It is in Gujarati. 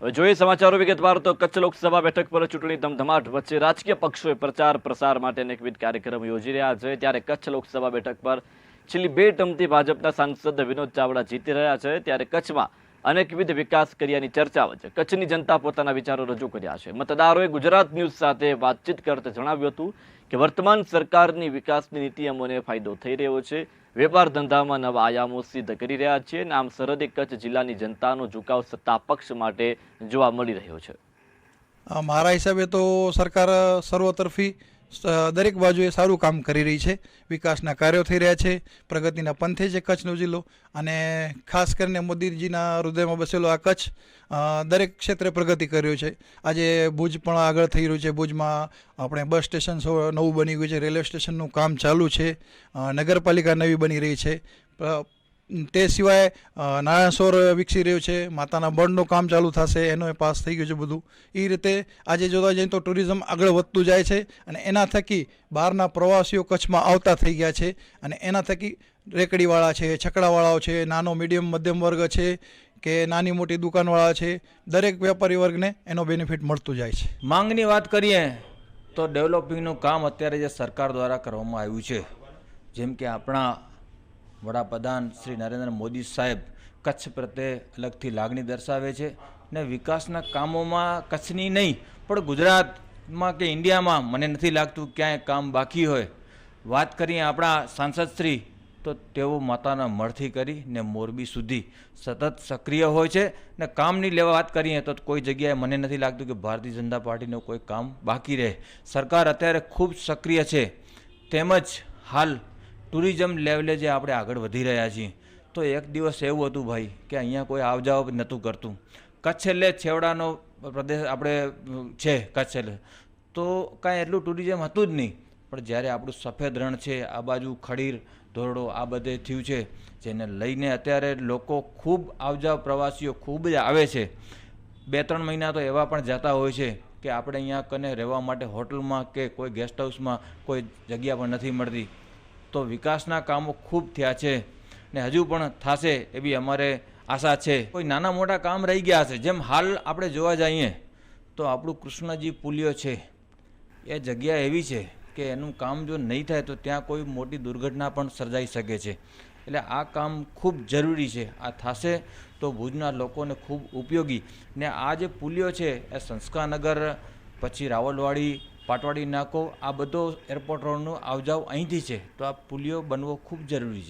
જોઈએ સમાચારો વિગતવાર તો કચ્છ લોકસભા બેઠક પર ચૂંટણી ધમધમાટ વચ્ચે રાજકીય પક્ષોએ પ્રચાર પ્રસાર માટે અનેકવિધ કાર્યક્રમ યોજી રહ્યા છે. ત્યારે કચ્છ લોકસભા બેઠક પર છેલ્લી બે ટર્મથી ભાજપના સાંસદ વિનોદ ચાવડા જીતી રહ્યા છે. ત્યારે કચ્છમાં અનેકવિધ વિકાસ કર્યાની ચર્ચા વચ્ચે કચ્છની જનતા પોતાના વિચારો રજૂ કર્યા છે. મતદારોએ ગુજરાત ન્યૂઝ સાથે વાતચીત કરતા જણાવ્યું હતું કે વર્તમાન સરકારની વિકાસની નીતિ અમોને ફાયદો થઈ રહ્યો છે. વેપાર ધંધામાં નવા આયામો સિદ્ધ કરી રહ્યા છે અને આમ સરહદે કચ્છ જિલ્લાની જનતાનો ઝુકાવ સત્તા પક્ષ માટે જોવા મળી રહ્યો છે. મારા હિસાબે તો સરકાર સર્વતરફી દરેક બાજુએ સારું કામ કરી રહી છે, વિકાસના કાર્યો થઈ રહ્યા છે, પ્રગતિના પંથે છે કચ્છનો જિલ્લો, અને ખાસ કરીને મોદીજીના હૃદયમાં બસેલો આ કચ્છ દરેક ક્ષેત્રે પ્રગતિ કર્યો છે. આજે ભુજ પણ આગળ થઈ રહ્યું છે. ભુજમાં આપણે બસ સ્ટેશન નવું બની ગયું છે. રેલવે સ્ટેશનનું કામ ચાલુ છે. નગરપાલિકા નવી બની રહી છે. તે સિવાય નારાયણસોર નારાયણ વિકસી રહ્યું છે, માતાના બળનું કામ ચાલુ થશે, એનો એ પાસ થઈ ગયું છે બધું. એ રીતે આજે જોતા જઈએ તો ટુરિઝમ આગળ વધતું જાય છે અને એના થકી બહારના પ્રવાસીઓ કચ્છમાં આવતા થઈ ગયા છે અને એના થકી રેકડીવાળા છે, છકડાવાળાઓ છે, નાનો, મીડિયમ, મધ્યમ વર્ગ છે કે નાની, મોટી દુકાનવાળા છે, દરેક વેપારી વર્ગને એનો બેનિફિટ મળતું જાય છે. માંગની વાત કરીએ તો ડેવલપિંગનું કામ અત્યારે જે સરકાર દ્વારા કરવામાં આવ્યું છે, જેમ કે આપણા વડાપ્રધાન શ્રી નરેન્દ્ર મોદી સાહેબ કચ્છ પ્રત્યે અલગથી લાગણી દર્શાવે છે ને વિકાસના કામોમાં કચ્છની નહીં, પણ ગુજરાતમાં કે ઇન્ડિયામાં મને નથી લાગતું ક્યાંય કામ બાકી હોય. વાત કરીએ આપણા સાંસદ શ્રી, તો તેઓ માતાના મળથી કરી ને મોરબી સુધી સતત સક્રિય હોય છે ને કામની લેવા વાત કરીએ તો કોઈ જગ્યાએ મને નથી લાગતું કે ભારતીય જનતા પાર્ટીનું કોઈ કામ બાકી રહે. સરકાર અત્યારે ખૂબ સક્રિય છે. તેમજ હાલ ટુરિઝમ લેવલે જે આપણે આગળ વધી રહ્યા છીએ, તો એક દિવસ એવું હતું ભાઈ કે અહીંયા કોઈ આવ જાવ નહોતું કરતું. કચ્છ એટલે છેવડાનો પ્રદેશ આપણે છે કચ્છ એટલે તો કાંઈ એટલું ટુરિઝમ હતું જ નહીં. પણ જ્યારે આપણું સફેદ રણ છે, આ બાજુ ખડીર ધોરડો આ બધે થયું છે, જેને લઈને અત્યારે લોકો ખૂબ આવજાવ પ્રવાસીઓ ખૂબ જ આવે છે. બે ત્રણ મહિના તો એવા પણ જતા હોય છે કે આપણે અહીંયા કને રહેવા માટે હોટલમાં કે કોઈ ગેસ્ટ હાઉસમાં કોઈ જગ્યા પણ નથી મળતી. તો વિકાસના કામો ખૂબ થયા છે ને હજુ પણ થશે એવી અમારે આશા છે. કોઈ નાના મોટા કામ રહી ગયા છે જેમ હાલ આપણે જોવા જઈએ, તો આપણું કૃષ્ણજી પુલિયો છે. એ જગ્યા એવી છે કે એનું કામ જો નહીં થાય તો ત્યાં કોઈ મોટી દુર્ઘટના પણ સર્જાઈ શકે છે. એટલે આ કામ ખૂબ જરૂરી છે, આ થશે તો ભુજના લોકોને ખૂબ ઉપયોગી. ને આ જે પુલિયો છે, એ સંસ્કાનગર, પછી રાવલવાડી પાટવાડી નાકો, આ બધો એરપોર્ટ રોડનું આવજાવ અહીંથી છે. તો આ પુલિયો બનવો ખૂબ જરૂરી છે.